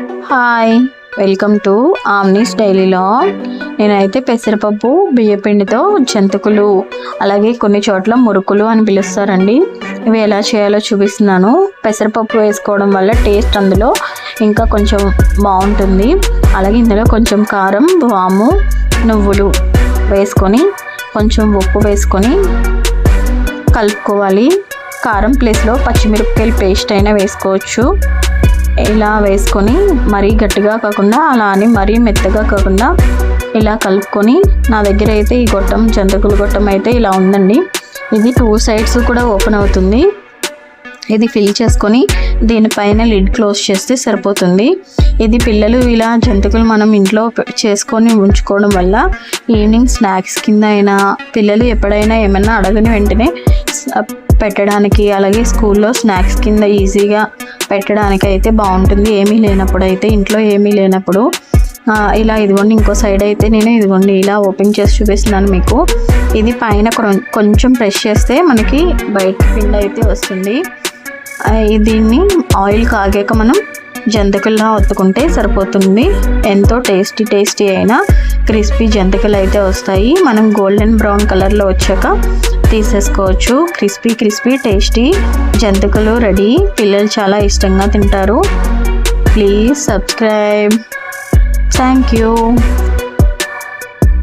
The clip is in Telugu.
హాయ్ వెల్కమ్ టు ఆమ్నీస్ డైలీలో నేనైతే పెసరపప్పు బియ్యపిండితో జంతుకులు అలాగే కొన్ని చోట్ల మురుకులు అని పిలుస్తారండి. ఇవి ఎలా చేయాలో చూపిస్తున్నాను. పెసరపప్పు వేసుకోవడం వల్ల టేస్ట్ అందులో ఇంకా కొంచెం బాగుంటుంది. అలాగే ఇందులో కొంచెం కారం వాము నువ్వులు వేసుకొని కొంచెం ఉప్పు వేసుకొని కలుపుకోవాలి. కారం ప్లేస్లో పచ్చిమిరపకాయలు పేస్ట్ అయినా వేసుకోవచ్చు. ఇలా వేసుకొని మరీ గట్టిగా కాకుండా అలా అని మరీ మెత్తగా కాకుండా ఇలా కలుపుకొని నా దగ్గర అయితే ఈ గొట్టం జంతుకుల గొట్టం అయితే ఇలా ఉందండి. ఇది టూ సైడ్స్ కూడా ఓపెన్ అవుతుంది. ఇది ఫిల్ చేసుకొని దీనిపైన లిడ్ క్లోజ్ చేస్తే సరిపోతుంది. ఇది పిల్లలు ఇలా జంతుకులు మనం ఇంట్లో చేసుకొని ఉంచుకోవడం వల్ల ఈవినింగ్ స్నాక్స్ కింద అయినా పిల్లలు ఎప్పుడైనా ఏమైనా అడగని వెంటనే పెట్టడానికి అలాగే స్కూల్లో స్నాక్స్ కింద ఈజీగా పెట్టడానికి అయితే బాగుంటుంది. ఏమీ లేనప్పుడు అయితే ఇంట్లో ఏమీ లేనప్పుడు. ఇలా ఇదిగోండి ఇంకో సైడ్ అయితే నేను ఇదిగోండి ఇలా ఓపెన్ చేసి చూపిస్తున్నాను మీకు. ఇది పైన కొంచెం ప్రెస్ చేస్తే మనకి బయట పిండి అయితే వస్తుంది. దీన్ని ఆయిల్ కాగాక మనం జంతికల్లా ఒత్తుకుంటే సరిపోతుంది. ఎంతో టేస్టీ టేస్టీ అయిన క్రిస్పీ జంతికలు అయితే వస్తాయి. మనం గోల్డెన్ బ్రౌన్ కలర్లో వచ్చాక తీసేసుకోవచ్చు. Crispy crispy tasty. జంతికలు రెడీ. పిల్లలు చాలా ఇష్టంగా తింటారు. Please subscribe. Thank you.